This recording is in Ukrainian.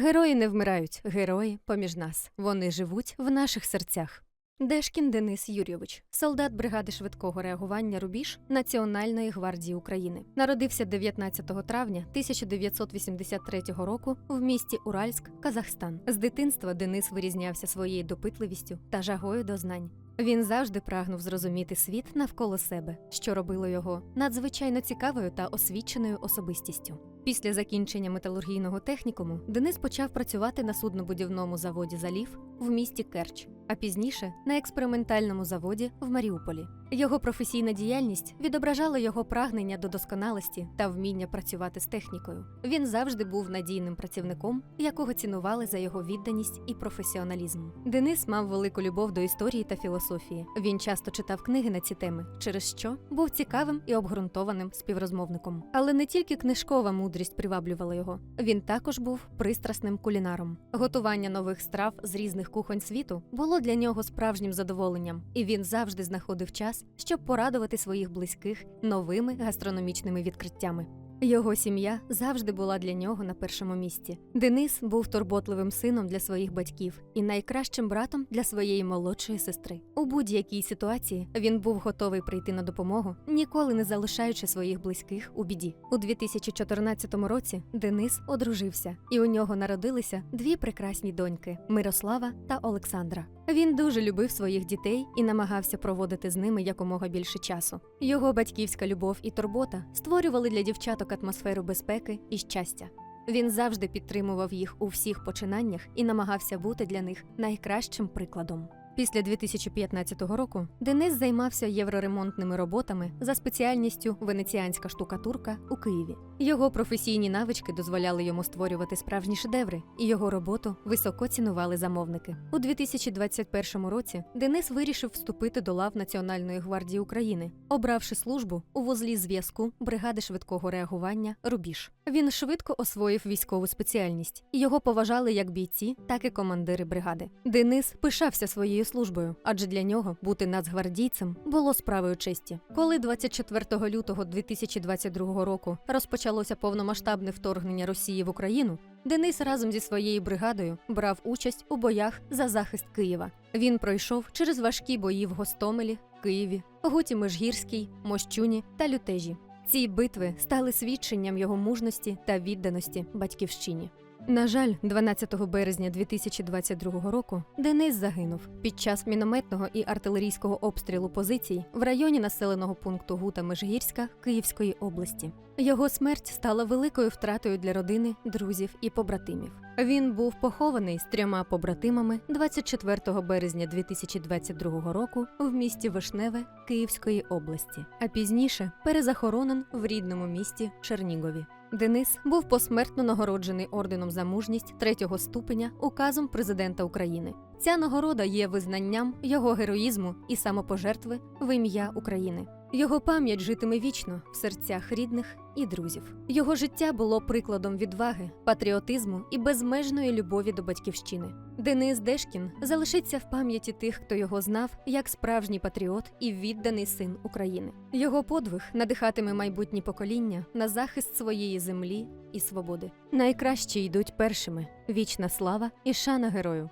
Герої не вмирають, герої поміж нас. Вони живуть в наших серцях. Дешкін Денис Юрійович, солдат бригади швидкого реагування Рубіж Національної гвардії України, народився 19 травня 1983 року в місті Уральськ, Казахстан. З дитинства Денис вирізнявся своєю допитливістю та жагою до знань. Він завжди прагнув зрозуміти світ навколо себе, що робило його надзвичайно цікавою та освіченою особистістю. Після закінчення металургійного технікуму Денис почав працювати на суднобудівному заводі Залів в місті Керч, а пізніше на експериментальному заводі в Маріуполі. Його професійна діяльність відображала його прагнення до досконалості та вміння працювати з технікою. Він завжди був надійним працівником, якого цінували за його відданість і професіоналізм. Денис мав велику любов до історії та філософії. Він часто читав книги на ці теми, через що був цікавим і обґрунтованим співрозмовником. Але не тільки книжкова мудрість приваблювала його. Він також був пристрасним кулінаром. Готування нових страв з різних кухонь світу було для нього справжнім задоволенням, і він завжди знаходив час, щоб порадувати своїх близьких новими гастрономічними відкриттями. Його сім'я завжди була для нього на першому місці. Денис був турботливим сином для своїх батьків і найкращим братом для своєї молодшої сестри. У будь-якій ситуації він був готовий прийти на допомогу, ніколи не залишаючи своїх близьких у біді. У 2014 році Денис одружився, і у нього народилися дві прекрасні доньки Мирослава та Олександра. Він дуже любив своїх дітей і намагався проводити з ними якомога більше часу. Його батьківська любов і турбота створювали для дівчаток атмосферу безпеки і щастя. Він завжди підтримував їх у всіх починаннях і намагався бути для них найкращим прикладом. Після 2015 року Денис займався євроремонтними роботами за спеціальністю венеціанська штукатурка у Києві. Його професійні навички дозволяли йому створювати справжні шедеври, і його роботу високо цінували замовники. У 2021 році Денис вирішив вступити до лав Національної гвардії України, обравши службу у вузлі зв'язку бригади швидкого реагування Рубіж. Він швидко освоїв військову спеціальність, його поважали як бійці, так і командири бригади. Денис пишався своєю службою, адже для нього бути нацгвардійцем було справою честі. Коли 24 лютого 2022 року розпочалося повномасштабне вторгнення Росії в Україну, Денис разом зі своєю бригадою брав участь у боях за захист Києва. Він пройшов через важкі бої в Гостомелі, Києві, Гуті Межгірській, Мощуні та Лютежі. Ці битви стали свідченням його мужності та відданості батьківщині. На жаль, 12 березня 2022 року Денис загинув під час мінометного і артилерійського обстрілу позицій в районі населеного пункту Гута Межгірська Київської області. Його смерть стала великою втратою для родини, друзів і побратимів. Він був похований з трьома побратимами 24 березня 2022 року в місті Вишневе Київської області, а пізніше перезахоронен в рідному місті Чернігові. Денис був посмертно нагороджений орденом за мужність третього ступеня указом президента України. Ця нагорода є визнанням його героїзму і самопожертви в ім'я України. Його пам'ять житиме вічно в серцях рідних і друзів. Його життя було прикладом відваги, патріотизму і безмежної любові до батьківщини. Денис Дешкін залишиться в пам'яті тих, хто його знав як справжній патріот і відданий син України. Його подвиг надихатиме майбутні покоління на захист своєї землі і свободи. Найкращі йдуть першими: вічна слава і шана герою.